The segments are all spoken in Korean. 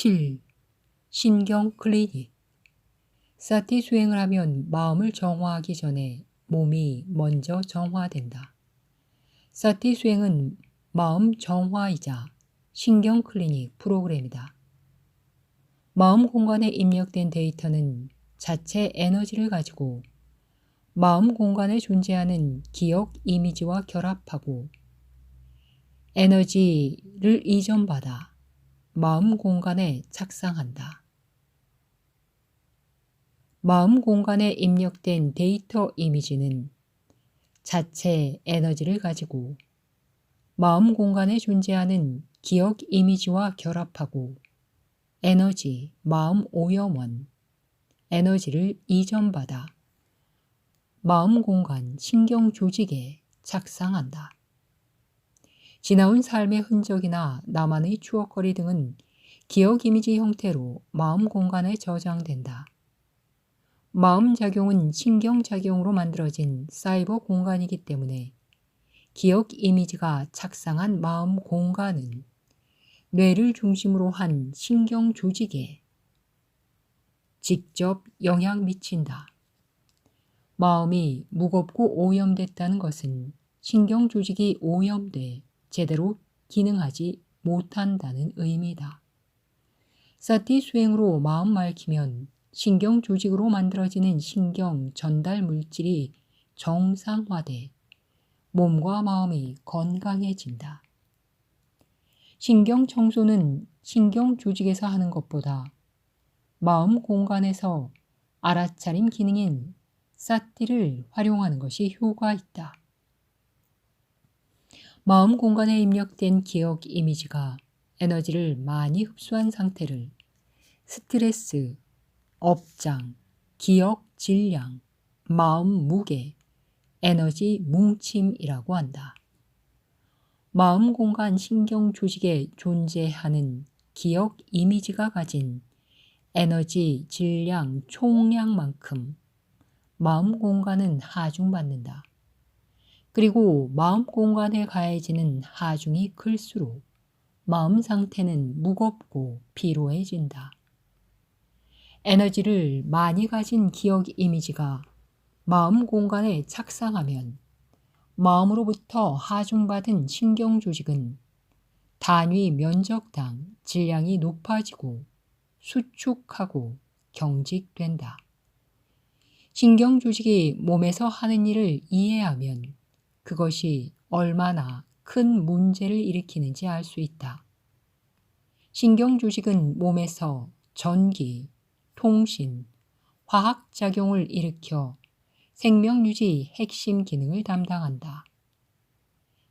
7. 신경 클리닉 사티 수행을 하면 마음을 정화하기 전에 몸이 먼저 정화된다. 사티 수행은 마음 정화이자 신경 클리닉 프로그램이다. 마음 공간에 입력된 데이터는 자체 에너지를 가지고 마음 공간에 존재하는 기억 이미지와 결합하고 에너지를 이전받아 마음 공간에 착상한다. 마음 공간에 입력된 데이터 이미지는 자체 에너지를 가지고 마음 공간에 존재하는 기억 이미지와 결합하고 에너지, 마음 오염원, 에너지를 이전받아 마음 공간 신경 조직에 착상한다. 지나온 삶의 흔적이나 나만의 추억거리 등은 기억 이미지 형태로 마음 공간에 저장된다. 마음 작용은 신경 작용으로 만들어진 사이버 공간이기 때문에 기억 이미지가 착상한 마음 공간은 뇌를 중심으로 한 신경 조직에 직접 영향 미친다. 마음이 무겁고 오염됐다는 것은 신경 조직이 오염돼 제대로 기능하지 못한다는 의미다. 사티 수행으로 마음 맑히면 신경 조직으로 만들어지는 신경 전달 물질이 정상화돼 몸과 마음이 건강해진다. 신경 청소는 신경 조직에서 하는 것보다 마음 공간에서 알아차림 기능인 사티를 활용하는 것이 효과 있다. 마음 공간에 입력된 기억 이미지가 에너지를 많이 흡수한 상태를 스트레스, 업장, 기억 질량, 마음 무게, 에너지 뭉침이라고 한다. 마음 공간 신경 조직에 존재하는 기억 이미지가 가진 에너지 질량 총량만큼 마음 공간은 하중받는다. 그리고 마음 공간에 가해지는 하중이 클수록 마음 상태는 무겁고 피로해진다. 에너지를 많이 가진 기억 이미지가 마음 공간에 착상하면 마음으로부터 하중받은 신경 조직은 단위 면적당 질량이 높아지고 수축하고 경직된다. 신경 조직이 몸에서 하는 일을 이해하면 그것이 얼마나 큰 문제를 일으키는지 알 수 있다. 신경 조직은 몸에서 전기, 통신, 화학작용을 일으켜 생명유지 핵심 기능을 담당한다.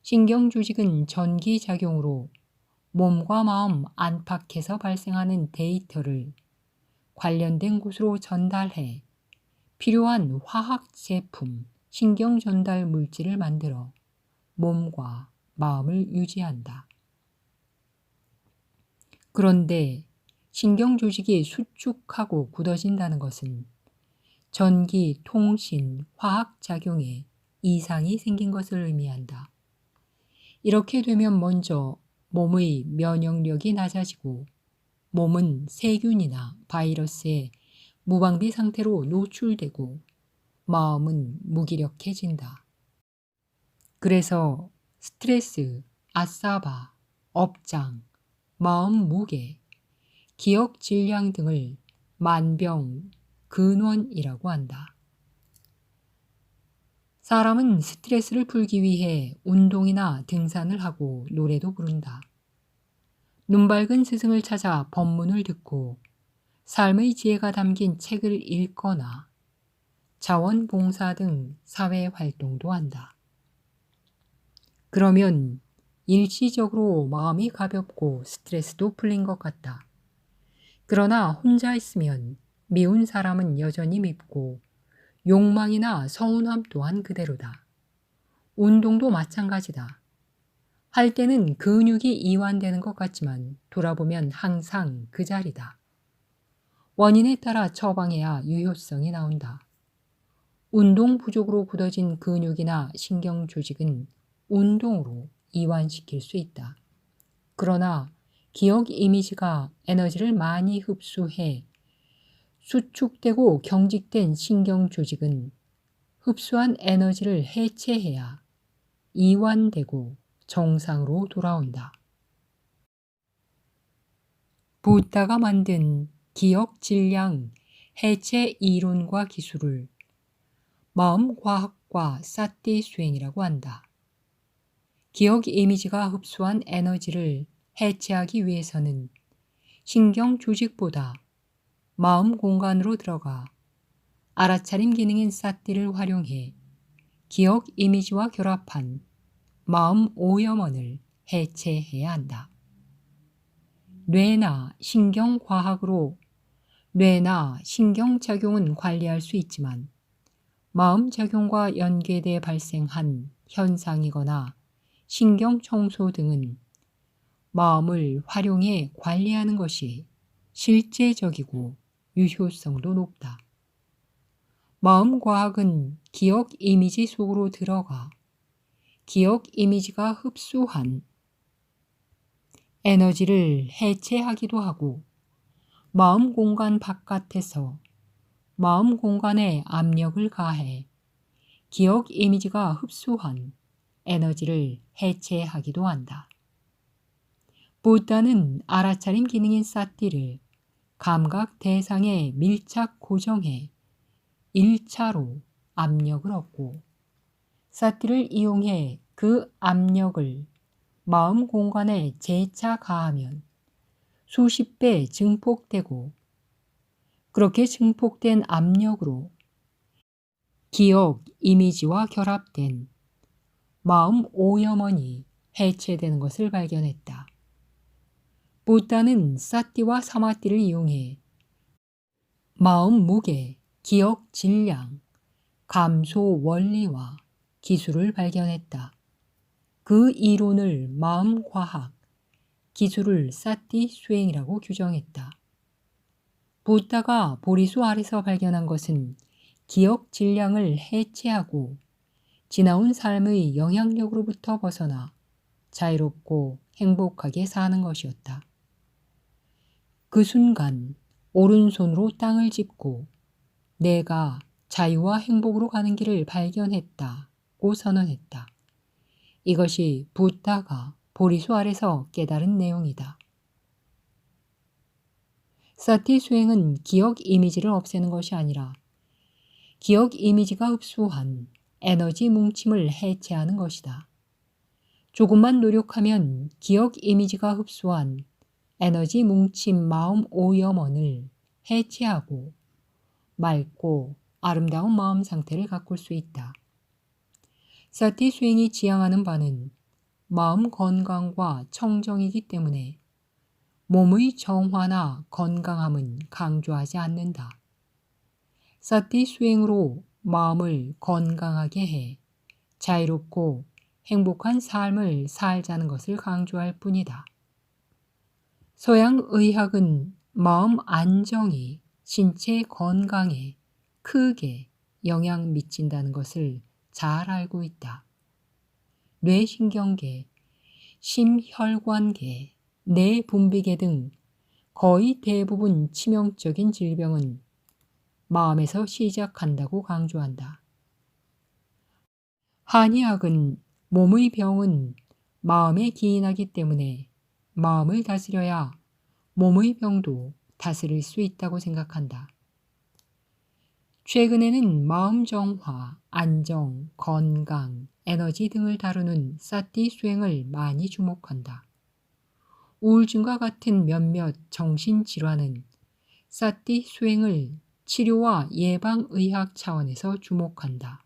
신경조직은 전기작용으로 몸과 마음 안팎에서 발생하는 데이터를 관련된 곳으로 전달해 필요한 화학 제품, 신경 전달 물질을 만들어 몸과 마음을 유지한다. 그런데 신경 조직이 수축하고 굳어진다는 것은 전기, 통신, 화학 작용에 이상이 생긴 것을 의미한다. 이렇게 되면 먼저 몸의 면역력이 낮아지고 몸은 세균이나 바이러스에 무방비 상태로 노출되고 마음은 무기력해진다. 그래서 스트레스, 아싸바, 업장, 마음 무게, 기억 질량 등을 만병, 근원이라고 한다. 사람은 스트레스를 풀기 위해 운동이나 등산을 하고 노래도 부른다. 눈밝은 스승을 찾아 법문을 듣고 삶의 지혜가 담긴 책을 읽거나 자원봉사 등 사회 활동도 한다. 그러면 일시적으로 마음이 가볍고 스트레스도 풀린 것 같다. 그러나 혼자 있으면 미운 사람은 여전히 밉고 욕망이나 서운함 또한 그대로다. 운동도 마찬가지다. 할 때는 근육이 이완되는 것 같지만 돌아보면 항상 그 자리다. 원인에 따라 처방해야 유효성이 나온다. 운동 부족으로 굳어진 근육이나 신경 조직은 운동으로 이완시킬 수 있다. 그러나 기억 이미지가 에너지를 많이 흡수해 수축되고 경직된 신경 조직은 흡수한 에너지를 해체해야 이완되고 정상으로 돌아온다. 부다가 만든 기억 질량 해체 이론과 기술을 마음과학과 사띠 수행이라고 한다. 기억 이미지가 흡수한 에너지를 해체하기 위해서는 신경 조직보다 마음 공간으로 들어가 알아차림 기능인 사띠를 활용해 기억 이미지와 결합한 마음 오염원을 해체해야 한다. 뇌나 신경과학으로 뇌나 신경작용은 관리할 수 있지만 마음 작용과 연계돼 발생한 현상이거나 신경 청소 등은 마음을 활용해 관리하는 것이 실제적이고 유효성도 높다. 마음 과학은 기억 이미지 속으로 들어가 기억 이미지가 흡수한 에너지를 해체하기도 하고 마음 공간 바깥에서 마음 공간에 압력을 가해 기억 이미지가 흡수한 에너지를 해체하기도 한다. 부다는 알아차림 기능인 사띠를 감각 대상에 밀착 고정해 1차로 압력을 얻고 사띠를 이용해 그 압력을 마음 공간에 재차 가하면 수십 배 증폭되고 그렇게 증폭된 압력으로 기억 이미지와 결합된 마음 오염원이 해체되는 것을 발견했다. 부다는 사띠와 사마띠를 이용해 마음 무게, 기억 질량, 감소 원리와 기술을 발견했다. 그 이론을 마음 과학, 기술을 사띠 수행이라고 규정했다. 부다가 보리수 아래서 발견한 것은 기억 질량을 해체하고 지나온 삶의 영향력으로부터 벗어나 자유롭고 행복하게 사는 것이었다. 그 순간 오른손으로 땅을 짚고 내가 자유와 행복으로 가는 길을 발견했다고 선언했다. 이것이 부다가 보리수 아래서 깨달은 내용이다. 사티 수행은 기억 이미지를 없애는 것이 아니라 기억 이미지가 흡수한 에너지 뭉침을 해체하는 것이다. 조금만 노력하면 기억 이미지가 흡수한 에너지 뭉침 마음 오염원을 해체하고 맑고 아름다운 마음 상태를 가꿀 수 있다. 사티 수행이 지향하는 바는 마음 건강과 청정이기 때문에 몸의 정화나 건강함은 강조하지 않는다. 사티 수행으로 마음을 건강하게 해 자유롭고 행복한 삶을 살자는 것을 강조할 뿐이다. 서양 의학은 마음 안정이 신체 건강에 크게 영향 미친다는 것을 잘 알고 있다. 뇌신경계, 심혈관계, 뇌 분비계 등 거의 대부분 치명적인 질병은 마음에서 시작한다고 강조한다. 한의학은 몸의 병은 마음에 기인하기 때문에 마음을 다스려야 몸의 병도 다스릴 수 있다고 생각한다. 최근에는 마음 정화, 안정, 건강, 에너지 등을 다루는 사띠 수행을 많이 주목한다. 우울증과 같은 몇몇 정신질환은 사띠 수행을 치료와 예방의학 차원에서 주목한다.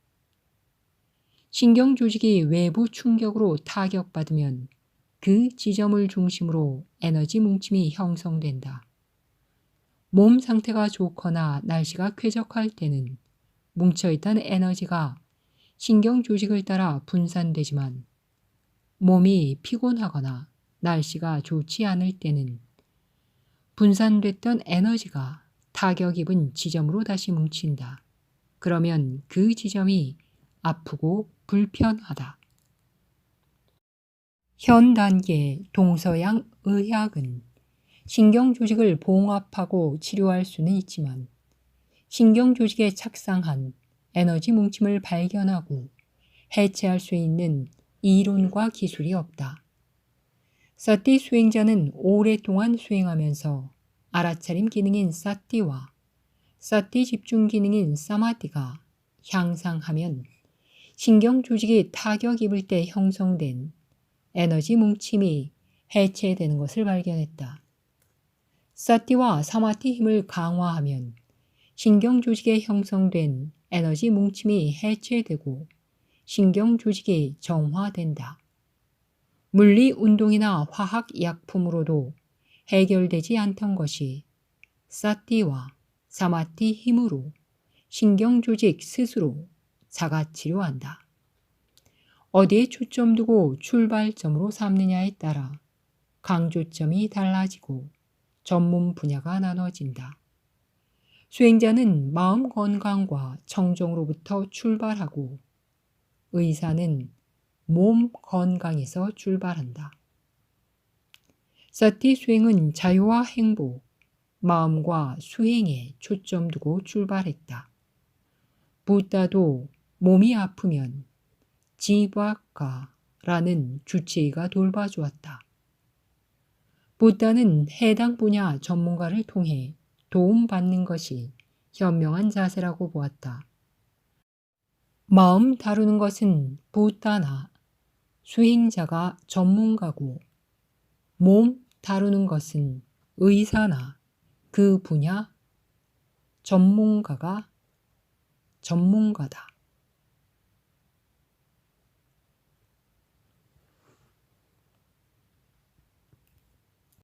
신경 조직이 외부 충격으로 타격받으면 그 지점을 중심으로 에너지 뭉침이 형성된다. 몸 상태가 좋거나 날씨가 쾌적할 때는 뭉쳐있던 에너지가 신경 조직을 따라 분산되지만 몸이 피곤하거나 날씨가 좋지 않을 때는 분산됐던 에너지가 타격 입은 지점으로 다시 뭉친다. 그러면 그 지점이 아프고 불편하다. 현 단계 동서양 의학은 신경 조직을 봉합하고 치료할 수는 있지만 신경 조직에 착상한 에너지 뭉침을 발견하고 해체할 수 있는 이론과 기술이 없다. 사티 수행자는 오랫동안 수행하면서 알아차림 기능인 사티와 사티 집중 기능인 사마티가 향상하면 신경 조직이 타격 입을 때 형성된 에너지 뭉침이 해체되는 것을 발견했다. 사티와 사마티 힘을 강화하면 신경 조직에 형성된 에너지 뭉침이 해체되고 신경 조직이 정화된다. 물리 운동이나 화학 약품으로도 해결되지 않던 것이 사티와 사마티 힘으로 신경 조직 스스로 자가 치료한다. 어디에 초점 두고 출발점으로 삼느냐에 따라 강조점이 달라지고 전문 분야가 나눠진다. 수행자는 마음 건강과 청정으로부터 출발하고 의사는 몸 건강에서 출발한다. 사티 수행은 자유와 행복, 마음과 수행에 초점 두고 출발했다. 부다도 몸이 아프면 지박가라는 주치의가 돌봐주었다. 부다는 해당 분야 전문가를 통해 도움받는 것이 현명한 자세라고 보았다. 마음 다루는 것은 부다나 수행자가 전문가고 몸 다루는 것은 의사나 그 분야 전문가가 전문가다.